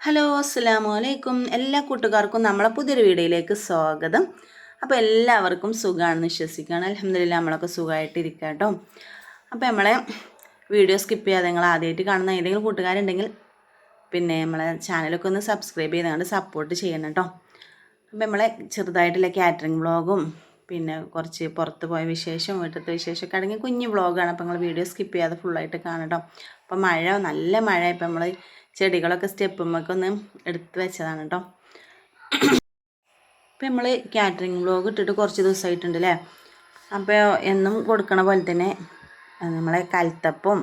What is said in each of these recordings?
Hello അസ്സാമു അലൈക്കും എല്ലാ കൂട്ടുകാർക്കും നമ്മളെ പുതിയൊരു വീഡിയോയിലേക്ക് സ്വാഗതം. അപ്പോൾ എല്ലാവർക്കും സുഖമാണെന്ന് വിശ്വസിക്കുകയാണ്. അലഹമില്ല നമ്മളൊക്കെ സുഖമായിട്ടിരിക്കുക കേട്ടോ അപ്പോൾ നമ്മളെ വീഡിയോ സ്കിപ്പ് ചെയ്യാതെ നിങ്ങൾ ആദ്യമായിട്ട് കാണുന്ന ഏതെങ്കിലും കൂട്ടുകാരുണ്ടെങ്കിൽ പിന്നെ നമ്മളെ ചാനലൊക്കെ ഒന്ന് സബ്സ്ക്രൈബ് ചെയ്തുകൊണ്ട് സപ്പോർട്ട് ചെയ്യണം കേട്ടോ. അപ്പോൾ നമ്മളെ ചെറുതായിട്ടുള്ള കാറ്ററിംഗ് വ്ളോഗും പിന്നെ കുറച്ച് പുറത്ത് പോയ വിശേഷം വീട്ടിലത്തെ വിശേഷമൊക്കെ അടങ്ങി കുഞ്ഞ് വ്ളോഗാണ്. അപ്പോൾ നിങ്ങൾ വീഡിയോ സ്കിപ്പ് ചെയ്യാതെ ഫുള്ളായിട്ട് കാണട്ടോ അപ്പോൾ മഴ നല്ല മഴ. ഇപ്പം നമ്മൾ ചെടികളൊക്കെ സ്റ്റെപ്പുമ്മൊക്കെ ഒന്ന് എടുത്ത് വെച്ചതാണ് കേട്ടോ ഇപ്പം നമ്മൾ കാറ്ററിംഗ് ബ്ലോഗ് ഇട്ടിട്ട് കുറച്ച് ദിവസമായിട്ടുണ്ട് അല്ലേ അപ്പോൾ എന്നും കൊടുക്കണ പോലെ തന്നെ നമ്മളെ കൽത്തപ്പും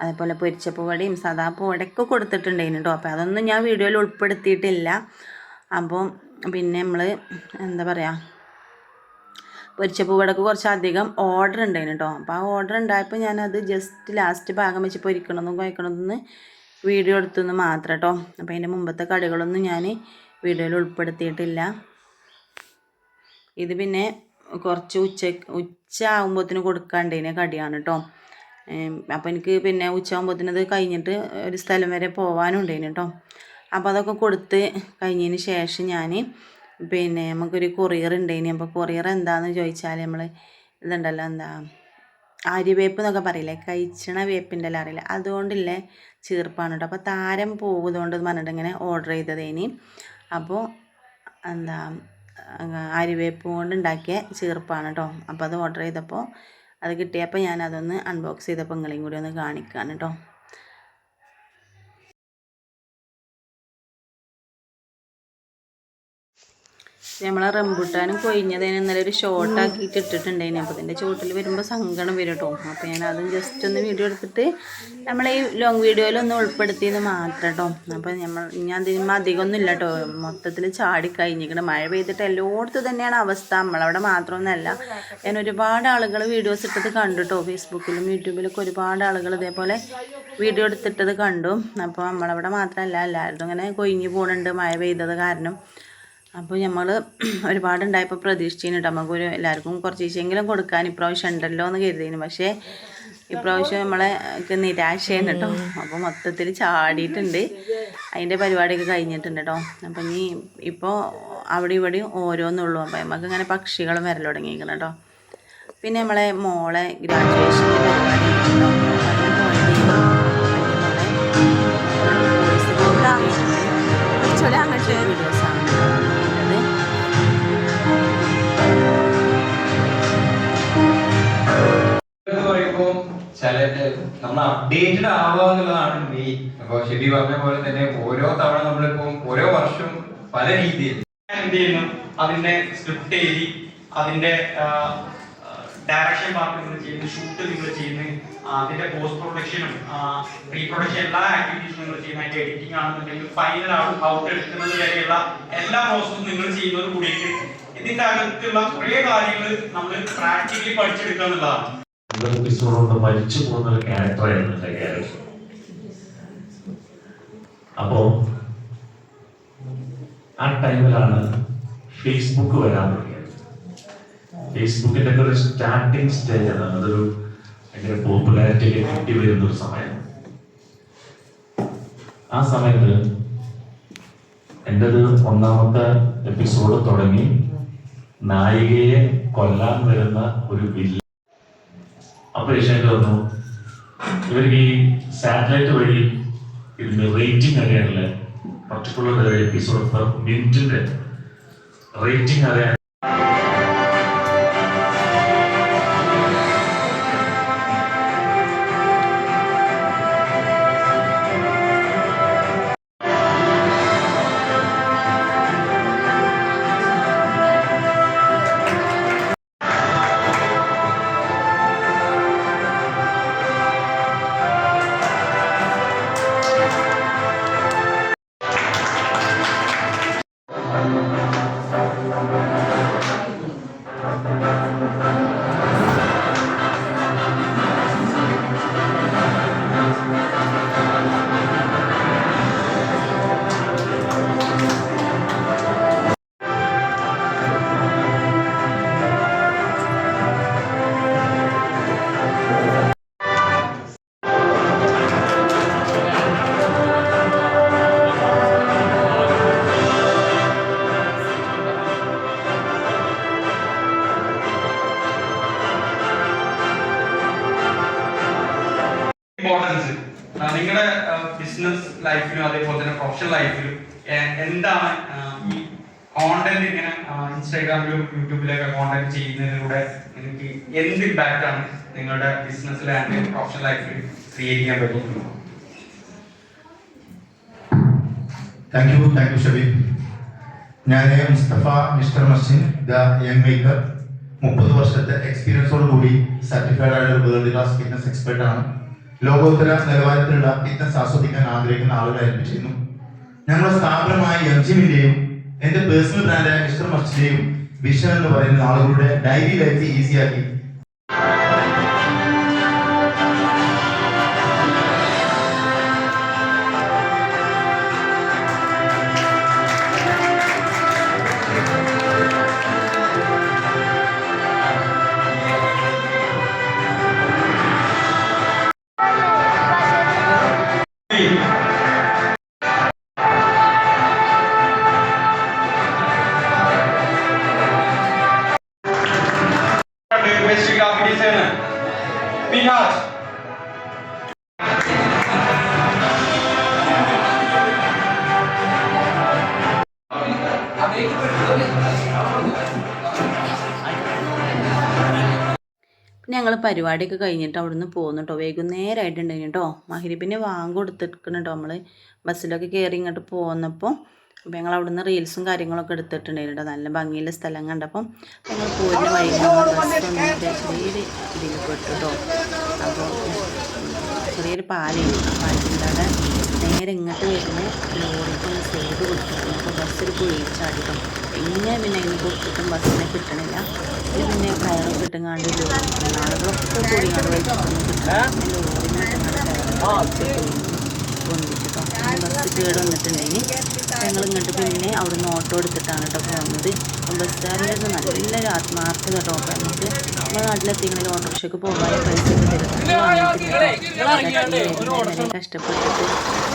അതേപോലെ പൊരിച്ച പൂവടയും സദാ പൂവടയൊക്കെ കൊടുത്തിട്ടുണ്ടായിരുന്നു കേട്ടോ അപ്പോൾ അതൊന്നും ഞാൻ വീഡിയോയിൽ ഉൾപ്പെടുത്തിയിട്ടില്ല. അപ്പോൾ പിന്നെ നമ്മൾ എന്താ പറയുക പൊരിച്ച പൂവടക്ക് കുറച്ച് അധികം ഓർഡർ ഉണ്ടായിരുന്നു കേട്ടോ അപ്പോൾ ആ ഓർഡർ ഉണ്ടായപ്പോൾ ഞാനത് ജസ്റ്റ് ലാസ്റ്റ് ഭാഗം വെച്ച് പൊരിക്കണമെന്നും കുഴക്കണമെന്ന് വീഡിയോ എടുത്തെന്ന് മാത്രം കേട്ടോ അപ്പോൾ അതിന്റെ മുമ്പത്തെ കടികളൊന്നും ഞാൻ വീഡിയോയിൽ ഉൾപ്പെടുത്തിയിട്ടില്ല. ഇത് പിന്നെ കുറച്ച് ഉച്ച ഉച്ച ആകുമ്പോഴത്തേന് കൊടുക്കാണ്ടതിനെ കടിയാണ് കേട്ടോ അപ്പോൾ എനിക്ക് പിന്നെ ഉച്ച ആകുമ്പോഴത്തേന് അത് കഴിഞ്ഞിട്ട് ഒരു സ്ഥലം വരെ പോകാനും ഉണ്ടായിരുന്നു കേട്ടോ അപ്പോൾ അതൊക്കെ കൊടുത്ത് കഴിഞ്ഞതിന് ശേഷം ഞാൻ പിന്നെ നമുക്കൊരു കൊറിയർ ഉണ്ടേനി അപ്പോൾ കൊറിയർ എന്താണെന്ന് ചോദിച്ചാൽ നമ്മൾ ഇതുണ്ടല്ലോ എന്താ ആര്യവേപ്പ് എന്നൊക്കെ പറയില്ലേ? കഴിച്ചണ വേപ്പിന്റെ എല്ലാം അറിയില്ല? അതുകൊണ്ടില്ലേ ചീർപ്പാണ് കേട്ടോ അപ്പോൾ താരം പോകുന്നതുകൊണ്ട് പറഞ്ഞിട്ട് ഇങ്ങനെ ഓർഡർ ചെയ്തതേനി അപ്പോൾ എന്താ അരിവേപ്പ് കൊണ്ട് ഉണ്ടാക്കിയ ചീർപ്പാണ് കേട്ടോ അപ്പോൾ അത് ഓർഡർ ചെയ്തപ്പോൾ അത് കിട്ടിയപ്പോൾ ഞാൻ അതൊന്ന് അൺബോക്സ് ചെയ്തപ്പോൾ നിങ്ങളെയും കൂടി ഒന്ന് കാണിക്കുകയാണ് കേട്ടോ നമ്മളെ റംബുട്ടാനും കൊഴിഞ്ഞതിന് ഇന്നലെ ഒരു ഷോർട്ട് ആക്കിയിട്ട് ഇട്ടിട്ടുണ്ടായിരുന്നു. അപ്പോൾ അതിന്റെ ചുവട്ടിൽ വരുമ്പോൾ സങ്കടം വരും കേട്ടോ. അപ്പോൾ ഞാൻ അതും ജസ്റ്റ് ഒന്ന് വീഡിയോ എടുത്തിട്ട് നമ്മളെ ഈ ലോങ് വീഡിയോയിലൊന്ന് ഉൾപ്പെടുത്തിയത് മാത്രം കേട്ടോ. അപ്പോൾ നമ്മൾ ഞാൻ ഇതിന് അധികമൊന്നും ഇല്ല കേട്ടോ. മൊത്തത്തിൽ ചാടി കഴിഞ്ഞിരിക്കണം. മഴ പെയ്തിട്ട് എല്ലായിടത്തും തന്നെയാണ് അവസ്ഥ. നമ്മളവിടെ മാത്രമൊന്നുമല്ല. ഞാൻ ഒരുപാട് ആളുകൾ വീഡിയോസ് ഇട്ടത് കണ്ടു കേട്ടോ. ഫേസ്ബുക്കിലും യൂട്യൂബിലൊക്കെ ഒരുപാട് ആളുകൾ ഇതേപോലെ വീഡിയോ എടുത്തിട്ടത് കണ്ടു. അപ്പോൾ നമ്മളവിടെ മാത്രമല്ല. എല്ലാവരും ഇങ്ങനെ കൊഴിഞ്ഞു പോകുന്നുണ്ട് മഴ പെയ്തത് കാരണം. അപ്പോൾ നമ്മൾ ഒരുപാടുണ്ടായപ്പോൾ പ്രതീക്ഷിച്ചിട്ട് നമുക്കൊരു എല്ലാവർക്കും കുറച്ച് ഈശയെങ്കിലും കൊടുക്കാൻ ഇപ്രാവശ്യം ഉണ്ടല്ലോ എന്ന് കരുതിയിരുന്നു പക്ഷേ ഇപ്രാവശ്യം നമ്മളെ നിരാശയാണ് കേട്ടോ അപ്പോൾ മൊത്തത്തിൽ ചാടിയിട്ടുണ്ട്. അതിന്റെ പരിപാടിയൊക്കെ കഴിഞ്ഞിട്ടുണ്ട് കേട്ടോ അപ്പം ഇനി ഇപ്പോൾ അവിടെ ഇവിടെ ഓരോന്നുള്ളൂ അപ്പോൾ നമുക്ക് ഇങ്ങനെ പക്ഷികളും വരൽ തുടങ്ങിയിരിക്കണം കേട്ടോ പിന്നെ നമ്മളെ മോളെ ഗ്രാജുവേഷന്റെ പരിപാടി. അപ്ഡേറ്റഡ് ആവുക എന്നുള്ളതാണ് മെയിൻ അപ്പൊ ഷെബി പറഞ്ഞ പോലെ തന്നെ ഓരോ തവണ നമ്മളിപ്പോ ഓരോ വർഷം പല രീതിയിൽ എന്ത് ചെയ്യുന്നു? അതിന്റെ സ്ക്രിപ്റ്റ് എഴുതി അതിന്റെ ഡയറക്ഷൻ പാർട്ട് നിങ്ങൾ ചെയ്യുന്നു ഷൂട്ട് നിങ്ങൾ ചെയ്യുന്നു അതിന്റെ പോസ്റ്റ് പ്രൊഡക്ഷനും പ്രീ പ്രൊഡക്ഷൻ എല്ലാ ആക്ടിവിറ്റീസും നിങ്ങൾ ചെയ്യുന്നു. അതിന്റെ എഡിറ്റിംഗ് ആണെന്നുണ്ടെങ്കിൽ ഫൈനൽ ഔട്ട് എടുക്കുന്നത് വരെയുള്ള എല്ലാ പ്രോസസ്സും നിങ്ങൾ ചെയ്യുന്നത് കൂടിയിട്ട് ഇതിന്റെ അകത്തുള്ള കുറേ കാര്യങ്ങൾ നമ്മൾ പ്രാക്ടിക്കലി പഠിച്ചെടുക്കുക എന്നുള്ളതാണ്. എപ്പിസോഡ് കൊണ്ട് മരിച്ചു പോകുന്ന ഒരു ക്യാരക്ടറായിരുന്നു എന്റെ ക്യാരക്ടർ അപ്പോ ആ ടൈമിലാണ് ഫേസ്ബുക്ക് വരാൻ തുടങ്ങിയത്. ഫേസ്ബുക്കിന്റെ ഒക്കെ ഒരു സ്റ്റാർട്ടിങ് സ്റ്റേജ് ആണ്. അതൊരു ഭയങ്കര പോപ്പുലാരിറ്റിയിലേക്ക് കിട്ടി വരുന്ന ഒരു സമയം. ആ സമയത്ത് എന്റെ ഒന്നാമത്തെ എപ്പിസോഡ് തുടങ്ങി നായികയെ കൊല്ലാൻ വരുന്ന ഒരു വില്ല അപ്പൊ വന്നു. ഇവർക്ക് ഈ സാറ്റലൈറ്റ് വഴി ഇതിന്റെ റേറ്റിംഗ് അറിയാനുള്ള പർട്ടിക്കുലർ എപ്പിസോഡ് പെർ മിനിറ്റിന്റെ റേറ്റിംഗ് അറിയാൻ ലൈഫിലും അതേപോലെ തന്നെ പ്രൊഫഷണൽ ലൈഫിലും എന്താണ് ഈ കോണ്ടന്റ് ഇങ്ങനെ ഇൻസ്റ്റാഗ്രാമിലും യൂട്യൂബിലൊക്കെ കോണ്ടന്റ് ചെയ്യുന്നതിലൂടെ നിങ്ങൾക്ക് എന്ത് ഇമ്പാക്റ്റ് ആണ് നിങ്ങളുടെ ബിസിനസ്സിൽ ആൻഡ് പ്രൊഫഷണൽ ലൈഫിൽ ക്രിയേറ്റ് ചെയ്യാൻ പറ്റുന്നത്? Thank you thank you Shabeeb ഞാൻ Mustafa mister Mazin the young maker മുപ്പത് വർഷത്തെ എക്സ്പീരിയൻസോട് കൂടി സർട്ടിഫൈഡ് ആയ ഒരു വേൾഡ് ക്ലാസ് ഫിറ്റ്നസ് എക്സ്പെർട്ട് ആണ്. ലോകോത്തര നിലവാരത്തിലുള്ള ഫിറ്റ്നസ് ആസ്വദിക്കാൻ ആഗ്രഹിക്കുന്ന ആളുകളെ ഏൽപ്പിച്ചിരുന്നു. ഞങ്ങളുടെ സ്ഥാപനമായ എം ജിമിന്റെയും എന്റെ പേഴ്സണൽ ബ്രാൻഡായ മിസ്റ്റർ മർച്ചിന്റെയും വിഷൻ എന്ന് പറയുന്ന ആളുകളുടെ ഡെയിലി ലൈഫ് ഈസിയാക്കി ഡിസൈനർ മിനാജ് പിന്നെ ഞങ്ങൾ പരിപാടിയൊക്കെ കഴിഞ്ഞിട്ട് അവിടുന്ന് പോകുന്നു കേട്ടോ വൈകുന്നേരമായിട്ടുണ്ടെങ്കിൽ കേട്ടോ മഹരിബിന് വാങ്ങ കൊടുത്തിരിക്കണം കേട്ടോ നമ്മൾ ബസ്സിലൊക്കെ കയറി ഇങ്ങോട്ട് പോന്നപ്പോൾ അപ്പോൾ ഞങ്ങൾ അവിടുന്ന് റീൽസും കാര്യങ്ങളൊക്കെ എടുത്തിട്ടുണ്ടായിരുന്നു കേട്ടോ. നല്ല ഭംഗിയുള്ള സ്ഥലം കണ്ടപ്പം ഞങ്ങൾ പോയിട്ട് വഴി ചെറിയൊരു ഇതിൽ പെട്ടു കേട്ടോ അപ്പോൾ ചെറിയൊരു പാലയാണ് പാലിന്റെ നേരെ ഇങ്ങോട്ട് വരുന്ന ലോറിക്കൊന്ന് സൈഡ് കൊടുത്തിട്ടുണ്ട്. അപ്പോൾ ബസ്സിൽ കുഴിച്ചാടിക്കും എങ്ങനെ പിന്നെ അതിന് കൊടുത്തിട്ടും ബസ്സിനെ കിട്ടണില്ല. ഇത് പിന്നെ കയറും കിട്ടുങ്ങാണ്ട് ലോറി ആളുകളൊക്കെ കൂടി കിട്ടില്ല പിന്നെ ലോറിനെ പൊന്തിച്ചിട്ടോ ബസ് കേട് വന്നിട്ടുണ്ടെങ്കിൽ ഞങ്ങൾ ഇങ്ങോട്ട് പിന്നെ അവിടുന്ന് ഓട്ടോ എടുത്തിട്ടാണ് കേട്ടോ പോകുന്നത്. അപ്പം ബസ്സുകാരുടെ നല്ലൊരു ആത്മാർത്ഥത കേട്ടോ. അപ്പം നമുക്ക് നമ്മുടെ നാട്ടിലെത്തിക്കണമെങ്കിൽ ഓട്ടോറിക്ഷയ്ക്ക് പോകാൻ പൈസ വളരെ കഷ്ടപ്പെട്ടിട്ട്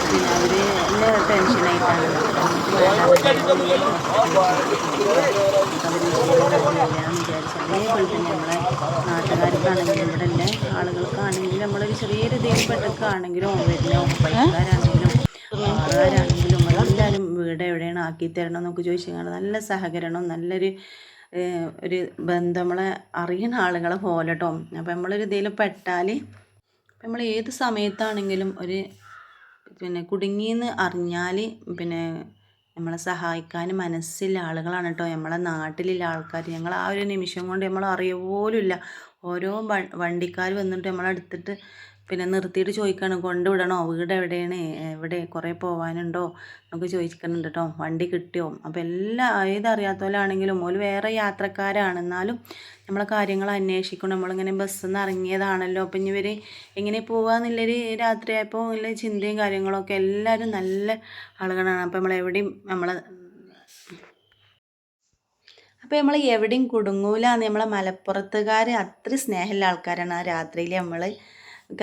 പിന്നെ അവർ എല്ലാ ടെൻഷനായിട്ടാണ് അതേപോലെ തന്നെ നമ്മളെ നാട്ടുകാർക്കാണെങ്കിലും ഇവിടെ ഉള്ള ആളുകൾക്കാണെങ്കിലും നമ്മളൊരു ചെറിയൊരു ഇതിൽ പെട്ടൊക്കെയാണെങ്കിലും വരുന്ന പൈസക്കാരാണെങ്കിലും ആളുകാരാണെങ്കിലും എല്ലാവരും വീട് എവിടെയാണ് ആക്കി തരണം എന്നൊക്കെ ചോദിച്ചാൽ നല്ല സഹകരണം നല്ലൊരു ഒരു ബന്ധം നമ്മളെ അറിയുന്ന ആളുകളെ പോലെ കേട്ടോ അപ്പോൾ നമ്മളൊരു ഇതിൽ പെട്ടാൽ നമ്മൾ ഏത് സമയത്താണെങ്കിലും ഒരു പിന്നെ കുടുങ്ങിയെന്ന് അറിഞ്ഞാൽ പിന്നെ നമ്മളെ സഹായിക്കാൻ മനസ്സില്ല ആളുകളാണ് കേട്ടോ നമ്മളെ നാട്ടിലുള്ള ആൾക്കാർ ഞങ്ങൾ ആ ഒരു നിമിഷം കൊണ്ട് നമ്മൾ അറിയ പോലുമില്ല ഓരോ വണ്ടിക്കാർ വന്നിട്ട് നമ്മളെടുത്തിട്ട് പിന്നെ നിർത്തിയിട്ട് ചോദിക്കണം കൊണ്ടുവിടണോ വീട് എവിടെയാണ്? എവിടെ? കുറേ പോകാനുണ്ടോ നമുക്ക് ചോദിക്കുന്നുണ്ട് കേട്ടോ വണ്ടി കിട്ടിയോ? അപ്പോൾ എല്ലാ ഏതറിയാത്തവരാണെങ്കിലും ഒരു വേറെ യാത്രക്കാരാണ്. എന്നാലും നമ്മളെ കാര്യങ്ങൾ അന്വേഷിക്കണം നമ്മളിങ്ങനെ ബസ്സിൽ നിന്ന് ഇറങ്ങിയതാണല്ലോ. അപ്പം ഇവർ എങ്ങനെ പോകാമെന്നുള്ളൊരു രാത്രിയായപ്പോൾ ഉള്ള ചിന്തയും കാര്യങ്ങളൊക്കെ എല്ലാവരും നല്ല ആളുകളാണ്. അപ്പം നമ്മളെവിടെയും നമ്മളെ അപ്പോൾ നമ്മൾ എവിടെയും കുടുങ്ങൂല നമ്മളെ മലപ്പുറത്തുകാർ അത്ര സ്നേഹമുള്ള ആൾക്കാരാണ് ആ രാത്രിയിൽ നമ്മൾ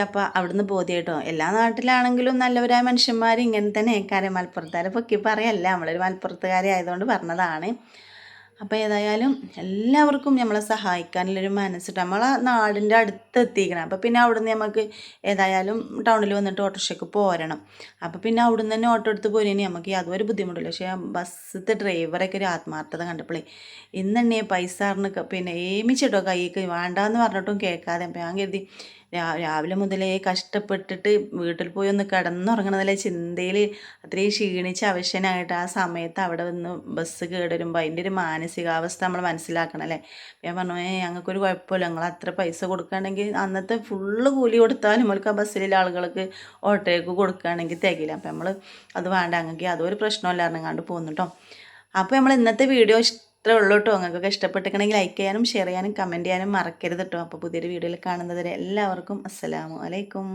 അപ്പോൾ അവിടുന്ന് ബോധ്യമായിട്ടോ എല്ലാ നാട്ടിലാണെങ്കിലും നല്ലവരായ മനുഷ്യന്മാർ ഇങ്ങനെ തന്നെ കാര്യം മലപ്പുറത്തുകാരെ പൊക്കി പറയല്ല. നമ്മളൊരു മലപ്പുറത്തുകാരെ ആയതുകൊണ്ട് പറഞ്ഞതാണ്. അപ്പോൾ ഏതായാലും എല്ലാവർക്കും നമ്മളെ സഹായിക്കാനുള്ളൊരു മനസ്സിട്ട് നമ്മളെ നാടിന്റെ അടുത്ത് എത്തിക്കണം അപ്പോൾ പിന്നെ അവിടുന്ന് നമുക്ക് ഏതായാലും ടൗണിൽ വന്നിട്ട് ഓട്ടോറിക്ഷയ്ക്ക് പോരണം. അപ്പോൾ പിന്നെ അവിടുന്ന് തന്നെ ഓട്ടോ എടുത്ത് പോരേനി നമുക്ക് യാതൊരു ബുദ്ധിമുട്ടില്ല. പക്ഷേ ബസ്സിലത്തെ ഡ്രൈവറൊക്കെ ഒരു ആത്മാർത്ഥത കണ്ടപ്പോഴേ ഇന്നെണ്ണേ പൈസ അറിഞ്ഞ് പിന്നെ ഏമിച്ചിട്ടോ കൈക്ക്? വേണ്ടാന്ന് പറഞ്ഞിട്ടും കേൾക്കാതെ. ഞാൻ കരുതി രാവിലെ മുതലേ കഷ്ടപ്പെട്ടിട്ട് വീട്ടിൽ പോയി ഒന്ന് കിടന്നുറങ്ങണമെന്നല്ല ചിന്തയിൽ അത്രയും ക്ഷീണിച്ച് അവശനായിട്ട് ആ സമയത്ത് അവിടെ വന്ന് ബസ് കേടുവരുമ്പോൾ അതിന്റെ ഒരു മാനസികാവസ്ഥ നമ്മൾ മനസ്സിലാക്കണം അല്ലേ? ഞാൻ പറഞ്ഞു ഞങ്ങൾക്കൊരു കുഴപ്പമില്ല. ഞങ്ങൾ അത്ര പൈസ കൊടുക്കുകയാണെങ്കിൽ അന്നത്തെ ഫുള്ള് കൂലി കൊടുത്താലും നമ്മൾക്ക് ആ ബസ്സിലുള്ള ആളുകൾക്ക് ഓട്ടോയ്ക്ക് കൊടുക്കുകയാണെങ്കിൽ തികയില്ല. അപ്പം നമ്മൾ അത് വേണ്ട. അങ്ങനെ അതൊരു പ്രശ്നമില്ല അറിഞ്ഞാണ്ട് പോകുന്നു കേട്ടോ അപ്പോൾ നമ്മൾ ഇന്നത്തെ വീഡിയോ ഇത്രേ ഉള്ളൂ കേട്ടോ. നിങ്ങൾക്കൊക്കെ ഇഷ്ടപ്പെട്ടിട്ടുണ്ടെങ്കിൽ ലൈക്ക് ചെയ്യാനും ഷെയർ ചെയ്യാനും കമന്റ് ചെയ്യാനും മറക്കരുത് കേട്ടോ. അപ്പോൾ പുതിയൊരു വീഡിയോയിൽ കാണുന്നവരെ എല്ലാവർക്കും അസ്സലാമു അലൈക്കും.